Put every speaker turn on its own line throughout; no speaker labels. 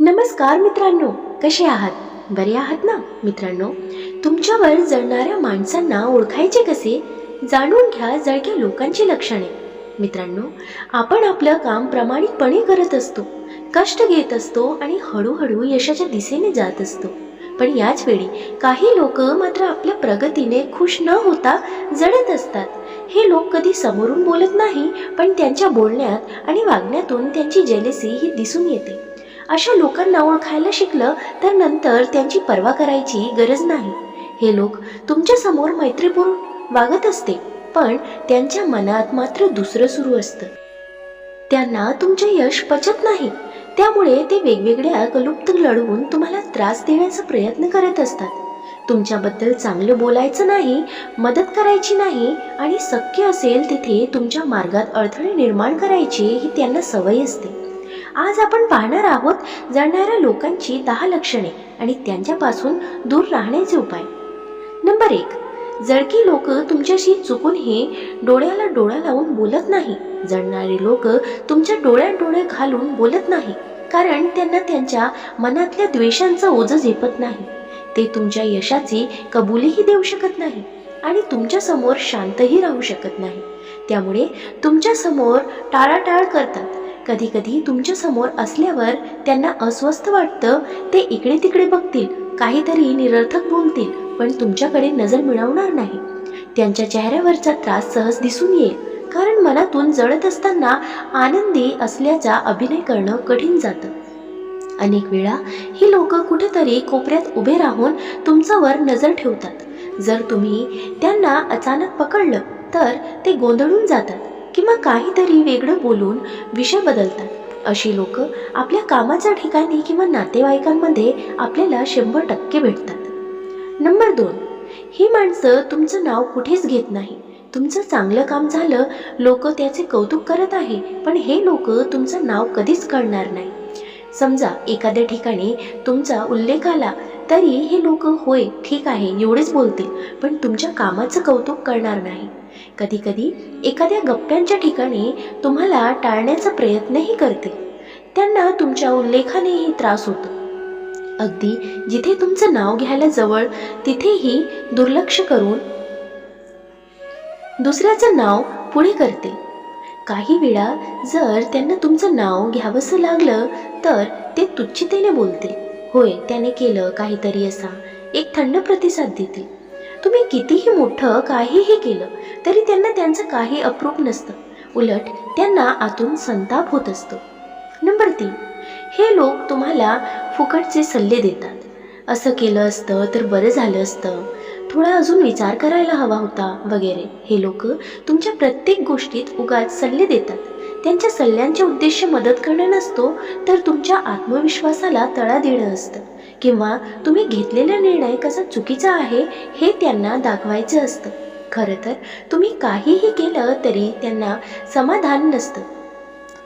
नमस्कार मित्रांनो कसे आहात? बरे आहात ना मित्रांनो? तुमच्यावर जळणाऱ्या माणसांना ओळखायचे कसे? जाणून घ्या जळक्या लोकांची लक्षणे. मित्रांनो आपण आपलं काम प्रामाणिकपणे करत असतो कष्ट घेत असतो आणि हळूहळू यशाच्या दिशेने जात असतो. पण याच वेळी काही लोक मात्र आपल्या प्रगतीने खुश न होता जडत असतात. हे लोक कधी समोरून बोलत नाही पण त्यांच्या बोलण्यात आणि वागण्यातून त्यांची जेलेसी ही दिसून येते. अशा लोकांना ओळखायला शिकलं तर नंतर त्यांची पर्वा करायची गरज नाही. हे लोक तुमच्यासमोर मैत्रीपूर्ण वागत असते पण त्यांच्या मनात मात्र दुसरं सुरू असतं. त्यांना तुमचे यश पचत नाही. त्यामुळे ते वेगवेगळ्या कलुप्त लढवून तुम्हाला त्रास देण्याचा प्रयत्न करत असतात. तुमच्याबद्दल चांगलं बोलायचं नाही मदत करायची नाही आणि शक्य असेल तिथे तुमच्या मार्गात अडथळे निर्माण करायची ही त्यांना सवय असते. आज आपण पाहणार आहोत जाणणाऱ्या लोकांची दहा लक्षणे आणि त्यांच्यापासून दूर राहण्याचे उपाय. नंबर एक जळकी लोक तुमच्याशी चुकूनही डोळ्याला डोळा लावून बोलत नाही. जळणारे लोक तुमच्या डोळ्यात डोळे घालून बोलत नाही. कारण त्यांना त्यांच्या मनातल्या द्वेषांचं ओझं झेपत नाही. ते तुमच्या यशाची कबुलीही देऊ शकत नाही आणि तुमच्यासमोर शांतही राहू शकत नाही. त्यामुळे तुमच्यासमोर टाळाटाळ करतात. कधी कधी तुमच्यासमोर असल्यावर त्यांना अस्वस्थ वाटतं ते इकडे तिकडे बघतील काहीतरी निरर्थक बोलतील पण तुमच्याकडे नजर मिळवणार नाही. त्यांच्या चेहऱ्यावरचा त्रास सहज दिसून येईल कारण मनातून जळत असताना आनंदी असल्याचा अभिनय करणं कठीण जातं. अनेक वेळा ही लोक कुठेतरी कोपऱ्यात उभे राहून तुमच्यावर नजर ठेवतात. जर तुम्ही त्यांना अचानक पकडलं तर ते गोंधळून जातात किंवा काहीतरी वेगळं बोलून विषय बदलतात. अशी लोक आपल्या कामाच्या ठिकाणी किंवा नातेवाईकांमध्ये आपल्याला शंभर टक्के भेटतात. नंबर दोन ही माणसं तुमचं नाव कुठेच घेत नाही. तुमचं चांगलं काम झालं लोक त्याचे कौतुक करत आहे पण हे लोक तुमचं नाव कधीच कळणार नाही. समजा एखाद्या ठिकाणी तुमचा उल्लेख आला तरी हे लोक होय ठीक आहे एवढेच बोलतील पण तुमच्या कामाचं कौतुक करणार नाही. कधीकधी एखाद्या गप्प्यांच्या ठिकाणी तुम्हाला टाळण्याचा प्रयत्नही करते त्यांना तुमच्या उल्लेखानेही त्रास होतो. अगदी जिथे तुमचं नाव घ्यायला जवळ तिथेही दुर्लक्ष करून. दुसऱ्याचं नाव पुढे करते. काही वेळा जर त्यांना तुमचं नाव घ्यावंसं लागलं तर ते तुच्छतेने बोलतील होय त्याने केलं काहीतरी असा एक थंड प्रतिसाद देतील. तुम्ही कितीही मोठं काहीही केलं तरी त्यांना त्यांचं काही अप्रूप नसतं. उलट त्यांना आतून संताप होत असतो. नंबर तीन हे लोक तुम्हाला फुकटचे सल्ले देतात. असं केलं असतं तर बरं झालं असतं. थोडा अजून विचार करायला हवा होता वगैरे. हे लोक तुमच्या प्रत्येक गोष्टीत उगाच सल्ले देतात. त्यांच्या सल्ल्यांचे उद्देश मदत करणं नसतो तर तुमच्या आत्मविश्वासाला तळा देणं असतं. किंवा तुम्ही घेतलेला निर्णय कसा चुकीचा आहे हे त्यांना दाखवायचं असतं. खरं तर तुम्ही काहीही केलं तरी त्यांना समाधान नसतं.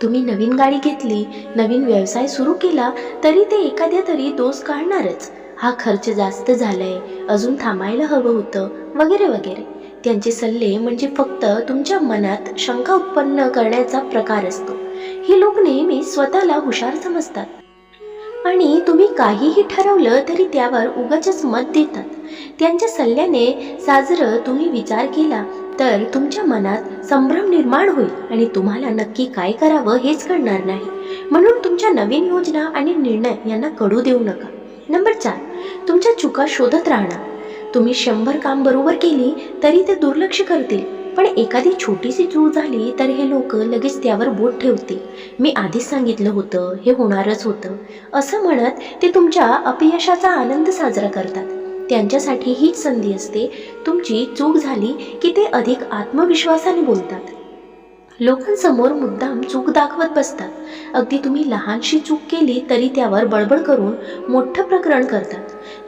तुम्ही नवीन गाडी घेतली नवीन व्यवसाय सुरू केला तरी ते एखाद्या तरी दोष काढणारच. हा खर्च जास्त झालाय अजून थांबायला हवं होतं वगैरे वगैरे. त्यांचे सल्ले म्हणजे फक्त तुमच्या मनात शंका उत्पन्न करण्याचा प्रकार असतो. ही लोक नेहमी स्वतःला हुशार समजतात. आणि तुम्ही काहीही ठरवलं तरी त्यावर उगाचच मत देतात. त्यांच्या सल्ल्याने साजरं तुम्ही विचार केला तर तुमच्या मनात संभ्रम निर्माण होईल आणि तुम्हाला नक्की काय करावं हेच कळणार नाही. म्हणून तुमच्या नवीन योजना आणि निर्णय यांना कळू देऊ नका. नंबर चार तुमच्या चुका शोधत राहणार तुम्ही शंभर काम बरोबर केली तरी ते दुर्लक्ष करतील पण एखादी छोटीशी चूक झाली तर हे लोक लगेच त्यावर बोट ठेवतील. मी आधीच सांगितलं होतं हे होणारच होतं. असं म्हणत ते तुमच्या अपयशाचा आनंद साजरा करतात. त्यांच्यासाठी हीच संधी असते. तुमची चूक झाली की ते अधिक आत्मविश्वासाने बोलतात. लोकांसमोर मुद्दाम चूक दाखवत बसतात. अगदी तुम्ही लहानशी चूक केली तरी त्यावर बडबड करून मोठं प्रकरण करतात.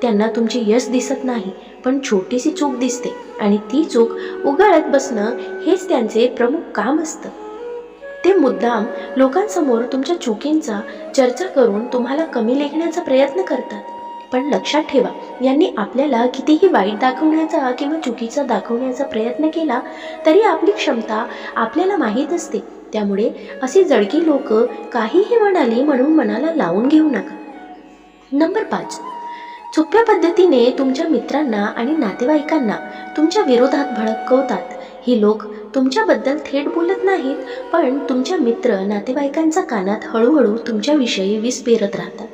त्यांना तुमचे यश दिसत नाही पण छोटीशी चूक दिसते आणि ती चूक उगाळत बसणं हेच त्यांचे प्रमुख काम असतं. ते मुद्दाम लोकांसमोर तुमच्या चुकींचा चर्चा करून तुम्हाला कमी लेखण्याचा प्रयत्न करतात. पण लक्षात ठेवा यांनी आपल्याला कितीही वाईट दाखवण्याचा किंवा चुकीचा दाखवण्याचा प्रयत्न केला तरी आपली क्षमता आपल्याला माहीत असते. त्यामुळे अशी जळकी लोक काहीही म्हणाली म्हणून मनाला लावून घेऊ नका. नंबर पाच. सोप्या पद्धतीने तुमच्या मित्रांना आणि नातेवाईकांना तुमच्या विरोधात भडकवतात. ही लोक तुमच्याबद्दल थेट बोलत नाहीत पण तुमच्या मित्र नातेवाईकांच्या कानात हळूहळू तुमच्याविषयी वीस पेरत राहतात.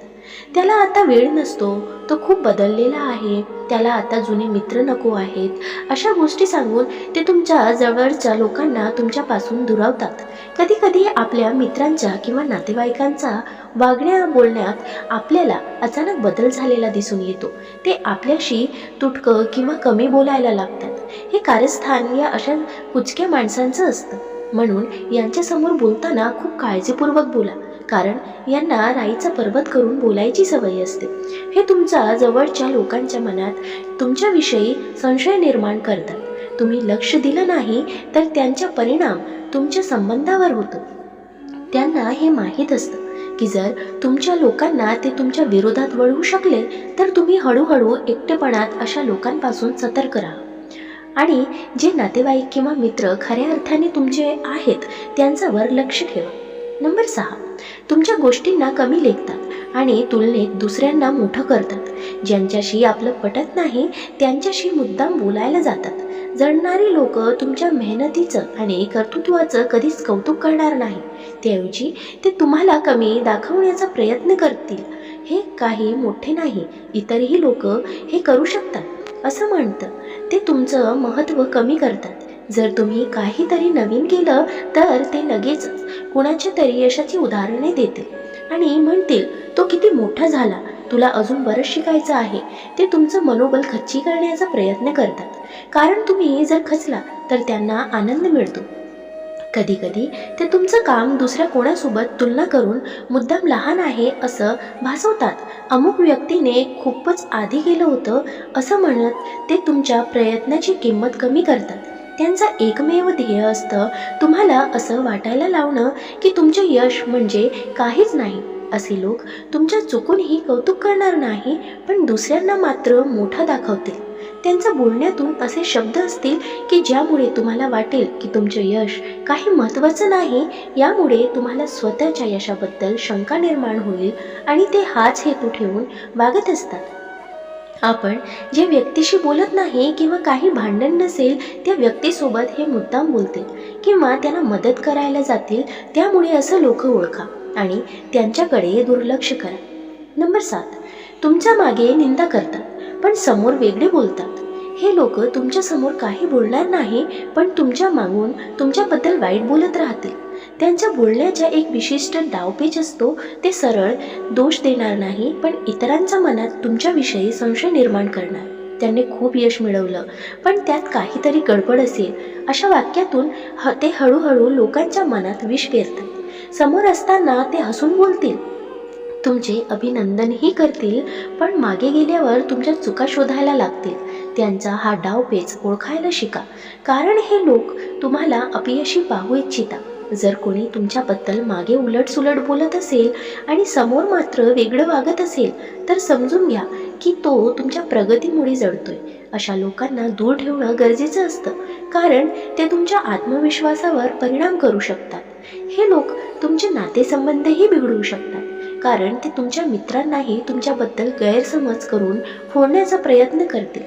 त्याला आता वेळ नसतो. तो खूप बदललेला आहे. त्याला आता जुने मित्र नको आहेत. अशा गोष्टी सांगून ते तुमच्या जवळच्या लोकांना तुमच्यापासून दुरावतात. कधी कधी आपल्या मित्रांच्या किंवा नातेवाईकांचा वागण्या बोलण्यात आपल्याला अचानक बदल झालेला दिसून येतो. ते आपल्याशी तुटकं किंवा कमी बोलायला लागतात. हे कार्यस्थान या अशा कुचक्या माणसांचं असतं. म्हणून यांच्यासमोर बोलताना खूप काळजीपूर्वक बोला. कारण यांना राईचा पर्वत करून बोलायची सवय असते. हे तुमच्या जवळच्या लोकांच्या मनात तुमच्याविषयी संशय निर्माण करतात. तुम्ही लक्ष दिलं नाही तर त्यांचा परिणाम तुमच्या संबंधावर होतो. त्यांना हे माहीत असतं की जर तुमच्या लोकांना ते तुमच्या विरोधात वळवू शकले तर तुम्ही हळूहळू एकटेपणात अशा लोकांपासून सतर्क राहा. आणि जे नातेवाईक किंवा मित्र खऱ्या अर्थाने तुमचे आहेत त्यांच्यावर लक्ष ठेवा. नंबर सहा. तुमच्या गोष्टींना कमी लेखतात आणि तुलनेत दुसऱ्यांना मोठं करतात. ज्यांच्याशी आपलं पटत नाही त्यांच्याशी मुद्दाम बोलायला जातात. जळणारी लोक तुमच्या मेहनतीचं आणि कर्तृत्वाचं कधीच कौतुक करणार नाही. त्याऐवजी ते तुम्हाला कमी दाखवण्याचा प्रयत्न करतील. हे काही मोठे नाही इतरही लोक हे करू शकतात असं म्हणतं. ते तुमचं महत्त्व कमी करतात. जर तुम्ही काहीतरी नवीन केलं तर ते लगेचच कुणाच्या तरी यशाची उदाहरणे देतील. आणि म्हणतील तो किती मोठा झाला. तुला अजून बरंच शिकायचं आहे. ते तुमचं मनोबल खच्ची करण्याचा प्रयत्न करतात. कारण तुम्ही जर खचला तर त्यांना आनंद मिळतो. कधी कधी ते तुमचं काम दुसऱ्या कोणासोबत तुलना करून मुद्दाम लहान आहे असं भासवतात. अमुक व्यक्तीने खूपच आधी गेलं होतं असं म्हणत ते तुमच्या प्रयत्नाची किंमत कमी करतात. त्यांचा एकमेव ध्येय असतं. तुम्हाला असं वाटायला लावणं की तुमचे यश म्हणजे काहीच नाही. असे लोक तुमच्या चुकूनही कौतुक करणार नाही पण दुसऱ्यांना मात्र मोठा दाखवतील. त्यांच्या बोलण्यातून असे शब्द असतील की ज्यामुळे तुम्हाला वाटेल की तुमचे यश काही महत्त्वाचं नाही यामुळे तुम्हाला स्वतःच्या यशाबद्दल शंका निर्माण होईल आणि ते हाच हेतू ठेवून वागत असतात. आपण जे व्यक्तीशी बोलत नाही किंवा काही भांडण नसेल त्या व्यक्तीसोबत हे मुद्दाम बोलतील किंवा त्यांना मदत करायला जातील त्यामुळे असं लोक ओळखा आणि त्यांच्याकडे दुर्लक्ष करा. नंबर सात तुमच्या मागे निंदा करतात पण समोर वेगळे बोलतात. हे लोक तुमच्यासमोर काही बोलणार नाही पण तुमच्या मागून तुमच्याबद्दल वाईट बोलत राहतील. त्यांच्या बोलण्याच्या एक विशिष्ट डावपेच असतो ते सरळ दोष देणार नाही पण इतरांच्या मनात तुमच्याविषयी संशय निर्माण करणार. त्यांनी खूप यश मिळवलं पण त्यात काहीतरी गडबड असेल. अशा वाक्यातून ह ते हळूहळू लोकांच्या मनात विष पेरतात. समोर असताना ते हसून बोलतील तुमचे अभिनंदनही करतील पण मागे गेल्यावर तुमच्या चुका शोधायला लागतील. त्यांचा हा डावपेच ओळखायला शिका. कारण हे लोक तुम्हाला अपयशी पाहू इच्छिता जर कोणी तुमच्याबद्दल मागे उलटसुलट बोलत असेल आणि समोर मात्र वेगळं वागत असेल तर समजून घ्या की तो तुमच्या प्रगतीमुळे जडतोय. अशा लोकांना दूर ठेवणं गरजेचं असतं कारण ते तुमच्या आत्मविश्वासावर परिणाम करू शकतात. हे लोक तुमचे नातेसंबंधही बिघडवू शकतात कारण ते तुमच्या मित्रांनाही तुमच्याबद्दल गैरसमज करून फोडण्याचा प्रयत्न करतील.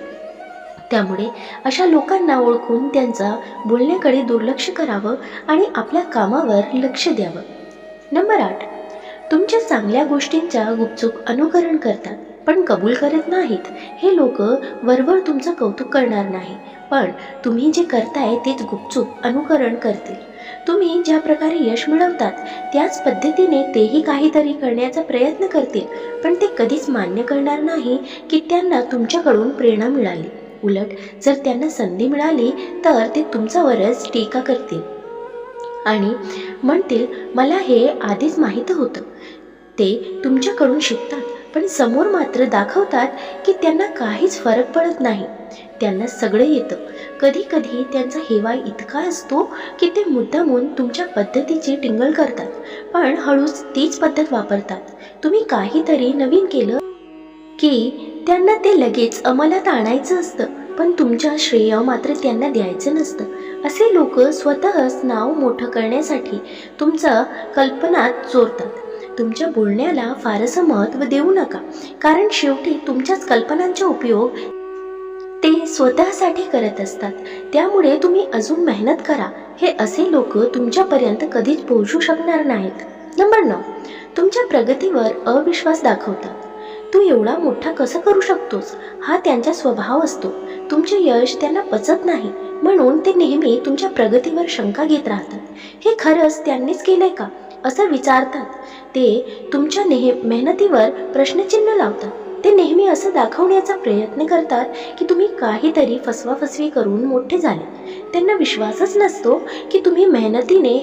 त्यामुळे अशा लोकांना ओळखून त्यांचा बोलण्याकडे दुर्लक्ष करावं आणि आपल्या कामावर लक्ष द्यावं. नंबर आठ. तुमच्या चांगल्या गोष्टींच्या गुपचूप अनुकरण करतात पण कबूल करत नाहीत. हे लोक वरवर तुमचं कौतुक करणार नाही पण तुम्ही जे करताय तेच गुपचूप अनुकरण करतील. तुम्ही ज्या प्रकारे यश मिळवतात त्याच पद्धतीने तेही काहीतरी करण्याचा प्रयत्न करतील पण ते कधीच मान्य करणार नाही की त्यांना तुमच्याकडून प्रेरणा मिळाली. उलट जर त्यांना संधी मिळाली तर ते तुमच्यावरच टीका करतील. आणि म्हणतील मला हे आधीच माहीत होतं. ते तुमच्याकडून शिकतात पण समोर मात्र दाखवतात की त्यांना काहीच फरक पडत नाही. त्यांना सगळं येतं. कधी कधी त्यांचा हेवा इतका असतो की ते मुद्दामून तुमच्या पद्धतीची टिंगल करतात. पण हळूच तीच पद्धत वापरतात. तुम्ही काहीतरी नवीन केलं की त्यांना ते लगेच अंमलात आणायचं असतं. पण तुमच्या श्रेय मात्र त्यांना द्यायचं नसतं. असे लोक स्वतःच नाव मोठं करण्यासाठी तुमचं कल्पनात चोरतात. तुमच्या बोलण्याला फारसं महत्त्व देऊ नका. कारण शेवटी तुमच्याच कल्पनांचा उपयोग ते स्वतःसाठी करत असतात. त्यामुळे तुम्ही अजून मेहनत करा. हे असे लोक तुमच्यापर्यंत कधीच पोहोचू शकणार नाहीत. नंबर नऊ. तुमच्या प्रगतीवर अविश्वास दाखवतात. तू एवढा मोठा कसं करू शकतोस? हा त्यांचा स्वभाव असतो. तुमचे यश त्यांना पचत नाही म्हणून ते नेहमी तुमच्या प्रगतीवर शंका घेत राहतात. हे खरंच त्यांनीच केलंय का? असं विचारतात. ते तुमच्या नेह मेहनतीवर प्रश्नचिन्ह लावतात. ते नेहमी असं दाखवण्याचा प्रयत्न करतात की तुम्ही काहीतरी फसवाफसवी करून मोठे झाले. त्यांना विश्वासच नसतो की तुम्ही मेहनतीने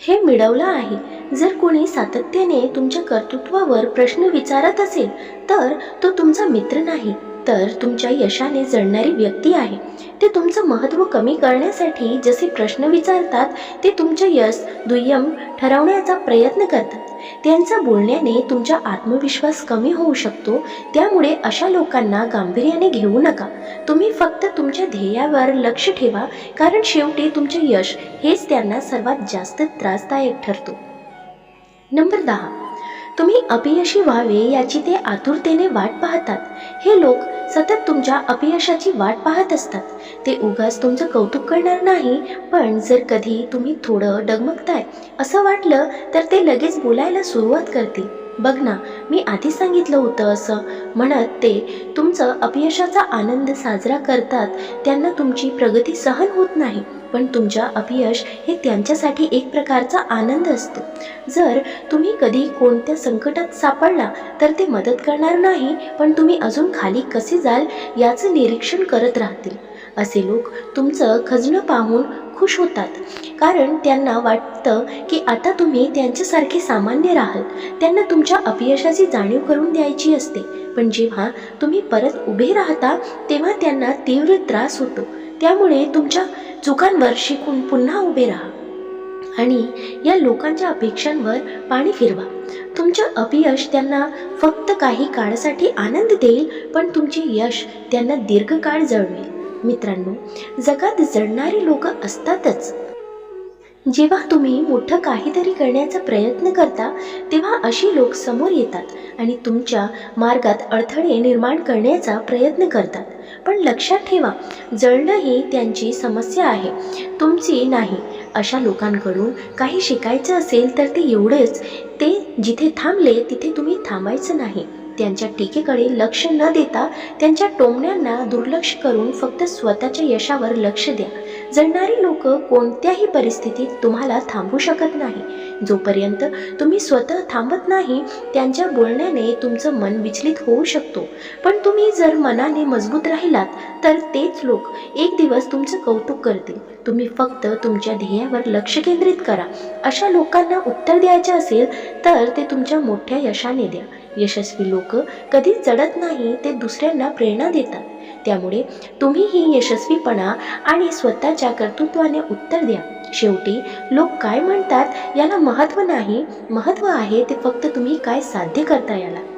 हे मिळवलं आहे. जर कोणी सातत्याने तुमच्या कर्तृत्वावर प्रश्न विचारत असेल तर तो तुमचा मित्र नाही. तर तुमच्या यशाने जळणारी व्यक्ती आहे. ते तुमचं महत्त्व कमी करण्यासाठी जसे प्रश्न विचारतात ते तुमचे यश दुय्यम ठरवण्याचा प्रयत्न करतात. त्यांचा बोलण्याने तुमचा आत्मविश्वास कमी होऊ शकतो. त्यामुळे अशा लोकांना गांभीर्याने घेऊ नका. तुम्ही फक्त तुमच्या ध्येयावर लक्ष ठेवा कारण शेवटी तुमचे यश हेच त्यांना सर्वात जास्त त्रासदायक ठरतो. नंबर दहा. तुम्ही अपयशी व्हावे याची ते आतुरतेने वाट पाहतात. हे लोक सतत तुमच्या अपयशाची वाट पाहत असतात. ते उगाच तुमचं कौतुक करणार नाही पण जर कधी तुम्ही थोडं डगमगताय असं वाटलं तर ते लगेच बोलायला सुरुवात करतील. बघ ना मी आधी सांगितलं होतं असं. म्हणत ते तुमचं अपयशाचा आनंद साजरा करतात. त्यांना तुमची प्रगती सहन होत नाही. पण तुमच्या अपयश हे त्यांच्यासाठी एक प्रकारचा आनंद असतो. जर तुम्ही कधी कोणत्या संकटात सापडला तर ते मदत करणार नाही पण तुम्ही अजून खाली कसे जाल याचं निरीक्षण करत राहतील. असे लोक तुमचं खजणं पाहून खुश होतात. कारण त्यांना वाटतं की आता तुम्ही त्यांच्यासारखे सामान्य राहाल. त्यांना तुमच्या अपयशाची जाणीव करून द्यायची असते. पण जेव्हा तुम्ही परत उभे राहता तेव्हा त्यांना तीव्र त्रास होतो. त्यामुळे तुमच्या चुकांवर शिकून पुन्हा उभे राहा. आणि या लोकांच्या अपेक्षांवर पाणी फिरवा. तुमचं अपयश त्यांना फक्त काही काळासाठी आनंद देईल पण तुमचे यश त्यांना दीर्घकाळ जळवेल. मित्रांनो जगात जळणारी लोक असतातच. जेव्हा तुम्ही मोठं काहीतरी करण्याचा प्रयत्न करता तेव्हा अशी लोक समोर येतात आणि तुमच्या मार्गात अडथळे निर्माण करण्याचा प्रयत्न करतात. पण लक्षात ठेवा जळणं ही त्यांची समस्या आहे. तुमची नाही. अशा लोकांकडून काही शिकायचं असेल तर ते एवढेच. ते जिथे थांबले तिथे तुम्ही थांबायचं नाही. त्यांच्या टीकेकडे लक्ष न देता त्यांच्या टोमण्यांना दुर्लक्ष करून फक्त स्वतःच्या यशावर लक्ष द्या. जळणारी लोक कोणत्याही परिस्थितीत तुम्हाला थांबवू शकत नाही. जोपर्यंत तुम्ही स्वतः थांबत नाही त्यांच्या बोलण्याने तुमचं मन विचलित होऊ शकतो. पण तुम्ही जर मनाने मजबूत राहिलात तर तेच लोक एक दिवस तुमचं कौतुक करतील. तुम्ही फक्त तुमच्या ध्येयावर लक्ष केंद्रित करा. अशा लोकांना उत्तर द्यायचे असेल तर ते तुमच्या मोठ्या यशाने द्या. यशस्वी लोक कधीच जडत नाही ते दुसऱ्यांना प्रेरणा देतात. त्यामुळे तुम्हीही यशस्वीपणा आणि स्वतःच्या कर्तृत्वाने उत्तर द्या. शेवटी लोक काय म्हणतात याला महत्त्व नाही महत्त्व आहे ते फक्त तुम्ही काय साध्य करता याला.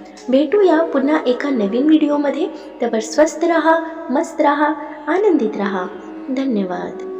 भेटूया पुन्हा एका नवीन व्हिडिओमध्ये. त्यावर स्वस्त रहा मस्त रहा आनंदित रहा. धन्यवाद.